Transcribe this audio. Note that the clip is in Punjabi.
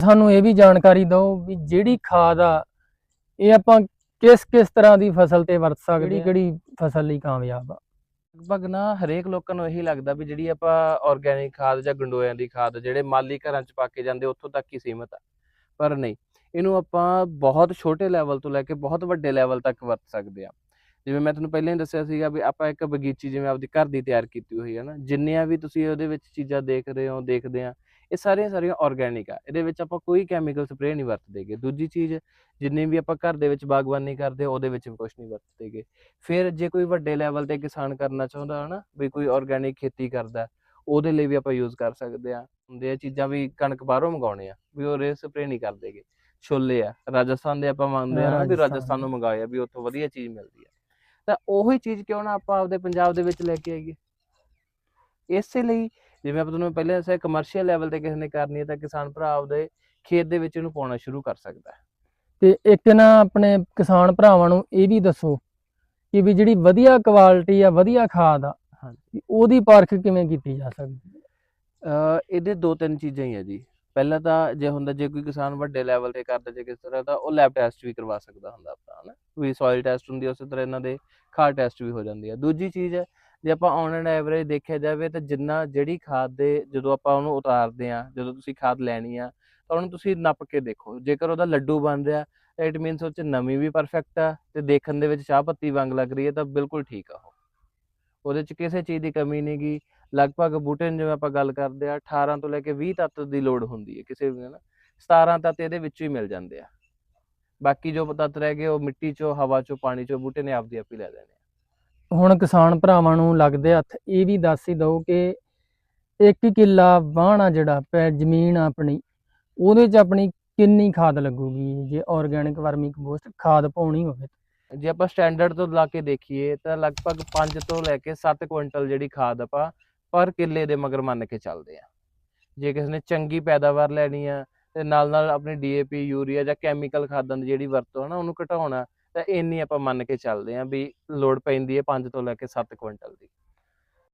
ਸਾਨੂੰ ਇਹ ਵੀ ਜਾਣਕਾਰੀ ਦਿਓ ਵੀ ਜਿਹੜੀ ਖਾਦ ਆ ਇਹ ਆਪਾਂ ਕਿਸ ਕਿਸ ਤਰ੍ਹਾਂ ਦੀ ਫਸਲ ਤੇ ਵਰਤ ਸਕਦੇ ਕਿਹੜੀ- ਕਿਹੜੀ ਫਸਲ ਲਈ ਕਾਮਯਾਬ ਆ? ਲਗਭਗ ਨਾ ਹਰੇਕ ਲੋਕਾਂ ਨੂੰ ਇਹੀ ਲੱਗਦਾ ਵੀ ਜਿਹੜੀ ਆਪਾਂ ਆਰਗੈਨਿਕ ਖਾਦ ਜਾਂ ਗੰਡੋਇਆਂ ਦੀ ਖਾਦ ਜਿਹੜੇ ਮਾਲੀ ਘਰਾਂ 'ਚ ਪਾ ਕੇ ਜਾਂਦੇ ਉੱਥੋਂ ਤੱਕ ਹੀ ਸੀਮਤ ਆ। ਪਰ ਨਹੀਂ ਇਹਨੂੰ ਆਪਾਂ ਬਹੁਤ ਛੋਟੇ ਲੈਵਲ ਤੋਂ ਲੈ ਕੇ ਬਹੁਤ ਵੱਡੇ ਲੈਵਲ ਤੱਕ ਵਰਤ ਸਕਦੇ ਆ। ਜਿਵੇਂ ਮੈਂ ਤੁਹਾਨੂੰ ਪਹਿਲਾਂ ਹੀ ਦੱਸਿਆ ਸੀਗਾ ਵੀ ਆਪਾਂ ਇੱਕ ਬਗੀਚੀ ਜਿਵੇਂ ਆਪਦੀ ਘਰ ਦੀ ਤਿਆਰ ਕੀਤੀ ਹੋਈ ਹੈ ਨਾ ਜਿੰਨੀਆਂ ਵੀ ਤੁਸੀਂ ਉਹਦੇ ਵਿੱਚ ਚੀਜ਼ਾਂ ਦੇਖ ਰਹੇ ਹੋ ਦੇਖਦੇ ਆ ਇਹ ਸਾਰੀਆਂ ਸਾਰੀਆਂ ਆਰਗੈਨਿਕ ਆ। ਇਹਦੇ ਵਿੱਚ ਆਪਾਂ ਕੋਈ ਕੈਮੀਕਲ ਸਪਰੇਅ ਨਹੀਂ ਵਰਤਦੇਗੇ। ਦੂਜੀ ਚੀਜ਼ ਜਿੰਨੀ ਵੀ ਆਪਾਂ ਘਰ ਦੇ ਵਿੱਚ ਬਾਗਬਾਨੀ ਕਰਦੇ ਉਹਦੇ ਵਿੱਚ ਵੀ ਕੁਝ ਨਹੀਂ ਵਰਤਦੇਗੇ। ਫਿਰ ਜੇ ਕੋਈ ਵੱਡੇ ਲੈਵਲ ਤੇ ਕਿਸਾਨ ਕਰਨਾ ਚਾਹੁੰਦਾ ਹਨਾ ਵੀ ਕੋਈ ਆਰਗੈਨਿਕ ਖੇਤੀ ਕਰਦਾ ਉਹਦੇ ਲਈ ਵੀ ਆਪਾਂ ਯੂਜ਼ ਕਰ ਸਕਦੇ ਆ ਹੁੰਦੇ ਆ ਚੀਜ਼ਾਂ ਵੀ ਕਣਕ ਬਾਹਰੋਂ ਮੰਗਾਉਣੇ ਆ ਵੀ ਉਹ ਰੇ ਸਪਰੇ ਨਹੀਂ ਕਰਦੇਗੇ। ਛੋਲੇ ਆ ਰਾਜਸਥਾਨ ਦੇ ਆਪਾਂ ਮੰਗਦੇ ਆ ਨਾ ਵੀ ਰਾਜਸਥਾਨ ਨੂੰ ਮੰਗਾਏ ਆ ਵੀ ਉੱਥੋਂ ਵਧੀਆ ਚੀਜ਼ ਮਿਲਦੀ ਆ। ਤਾਂ ਉਹੀ ਚੀਜ਼ ਕਿਉਂ ਨਾ ਆਪਾਂ ਆਪਦੇ ਪੰਜਾਬ ਦੇ ਵਿੱਚ ਲੈ ਕੇ ਆਈਏ। ਇਸੇ ਲਈ ਜਿਵੇਂ ਆਪਾਂ ਤੁਹਾਨੂੰ ਪਹਿਲਾਂ ਦੱਸਿਆ ਕਮਰਸ਼ੀਅਲ ਲੈਵਲ ਤੇ ਕਿਸੇ ਨੇ ਕਰਨੀ ਹੈ ਤਾਂ ਕਿਸਾਨ ਭਰਾ ਆਪਦੇ ਖੇਤ ਦੇ ਵਿੱਚ ਇਹਨੂੰ ਪਾਉਣਾ ਸ਼ੁਰੂ ਕਰ ਸਕਦਾ ਹੈ। ਤੇ ਇੱਕ ਨਾ ਆਪਣੇ ਕਿਸਾਨ ਭਰਾਵਾਂ ਨੂੰ ਇਹ ਵੀ ਦੱਸੋ ਕਿ ਵੀ ਜਿਹੜੀ ਵਧੀਆ ਕੁਆਲਿਟੀ ਆ ਵਧੀਆ ਖਾਦ ਆ ਉਹਦੀ ਪਰਖ ਕਿਵੇਂ ਕੀਤੀ ਜਾ ਸਕਦੀ ਹੈ? ਇਹਦੇ ਦੋ ਤਿੰਨ ਚੀਜ਼ਾਂ ਹੀ ਆ ਜੀ। ਪਹਿਲਾਂ ਤਾਂ ਜੇ ਹੁੰਦਾ, ਜੇ ਕੋਈ ਕਿਸਾਨ ਵੱਡੇ ਲੈਵਲ ਤੇ ਕਰਦਾ, ਜੇ ਕਿਸ ਤਰ੍ਹਾਂ ਦਾ, ਉਹ ਲੈਬ ਟੈਸਟ ਵੀ ਕਰਵਾ ਸਕਦਾ ਹੁੰਦਾ ਆਪਣਾ, ਹਨਾ? ਵੀ ਸੋਇਲ ਟੈਸਟ ਹੁੰਦੀ ਉਸੇ ਤਰ੍ਹਾਂ ਇਹਨਾਂ ਦੇ ਖਾਦ ਟੈਸਟ ਵੀ ਹੋ ਜਾਂਦੀ ਆ। ਦੂਜੀ ਚੀਜ਼ ਹੈ, ਜੇ ਆਪਾਂ ਔਨ ਐਂਡ ਐਵਰੇਜ ਦੇਖਿਆ ਜਾਵੇ, ਤਾਂ ਜਿੰਨਾ ਜਿਹੜੀ ਖਾਦ ਦੇ, ਜਦੋਂ ਆਪਾਂ ਉਹਨੂੰ ਉਤਾਰਦੇ ਆ ਜਦੋਂ ਤੁਸੀਂ ਖਾਦ ਲੈਣੀ ਆ, ਤਾਂ ਉਹਨੂੰ ਤੁਸੀਂ ਨੱਪ ਕੇ ਦੇਖੋ। ਜੇਕਰ ਉਹਦਾ ਲੱਡੂ ਬਣ ਰਿਹਾ ਇਟ ਮੀਨਸ ਉਹ ਚ ਨਮੀ ਵੀ ਪਰਫੈਕਟ ਆ, ਤੇ ਦੇਖਣ ਦੇ ਵਿੱਚ ਚਾਹ ਪੱਤੀ ਵਾਂਗ ਲੱਗ ਰਹੀ ਹੈ, ਤਾਂ ਬਿਲਕੁਲ ਠੀਕ ਆ ਉਹ। ਉਹਦੇ ਚ ਕਿਸੇ ਚੀਜ਼ ਦੀ ਕਮੀ ਨਹੀਂ ਗੀ ਲਗਭਗ ਬੂਟੇ ਨੂੰ ਜਿਵੇਂ ਆਪਾਂ ਗੱਲ ਕਰਦੇ ਆ 18 ਤੋਂ ਲੈ ਕੇ 20 ਤੱਤ ਦੀ ਲੋੜ ਹੁੰਦੀ ਹੈ ਕਿਸੇ ਵੀ ਨਾ 17 ਤੱਤ ਇਹਦੇ ਵਿੱਚੋਂ ਹੀ ਮਿਲ ਜਾਂਦੇ ਆ ਬਾਕੀ ਜੋ ਤੱਤ ਰਹਿ ਗਏ ਉਹ ਮਿੱਟੀ ਚੋਂ ਹਵਾ ਚੋਂ ਪਾਣੀ ਚੋਂ ਬੂਟੇ ਨੇ ਆਪਦੀ ਆਪ ਹੀ ਲੈ ਲੈਣੇ। ਹੁਣ ਕਿਸਾਨ ਭਰਾਵਾਂ ਨੂੰ ਲੱਗਦੇ ਹੱਥ ਇਹ ਵੀ ਦੱਸ ਹੀ ਦਿਓ ਕਿ ਇੱਕ ਕਿੱਲਾ ਵਾਹਣਾ ਜਿਹੜਾ ਪੈ ਜ਼ਮੀਨ ਆਪਣੀ ਉਹਦੇ 'ਚ ਆਪਣੀ ਕਿੰਨੀ ਖਾਦ ਲੱਗੂਗੀ ਜੇ ਆਰਗੈਨਿਕ ਵਰਮੀ ਕੰਪੋਸਟ ਖਾਦ ਪਾਉਣੀ ਹੋਵੇ? ਜੇ ਆਪਾਂ ਸਟੈਂਡਰਡ ਤੋਂ ਲਾ ਕੇ ਦੇਖੀਏ ਤਾਂ ਲਗਭਗ 5 ਤੋਂ ਲੈ ਕੇ 7 ਕੁਇੰਟਲ ਜਿਹੜੀ ਖਾਦ ਆਪਾਂ ਪਰ ਕਿੱਲੇ ਦੇ ਮਗਰ ਮੰਨ ਕੇ ਚੱਲਦੇ ਆ। ਜੇ ਕਿਸੇ ਨੇ ਚੰਗੀ ਪੈਦਾਵਾਰ ਲੈਣੀ ਆ ਤੇ ਨਾਲ ਨਾਲ ਆਪਣੀ ਡੀਏਪੀ ਯੂਰੀਆ ਜਾਂ ਕੈਮੀਕਲ ਖਾਦਾਂ ਦੀ ਜਿਹੜੀ ਵਰਤੋਂ ਹੈ ਨਾ, ਉਹਨੂੰ ਘਟਾਉਣਾ, ਤਾਂ ਇੰਨੀ ਆਪਾਂ ਮੰਨ ਕੇ ਚੱਲਦੇ ਆ ਵੀ ਲੋੜ ਪੈਂਦੀ ਹੈ 5 ਤੋਂ ਲੈ ਕੇ 7 ਕੁਇੰਟਲ ਦੀ।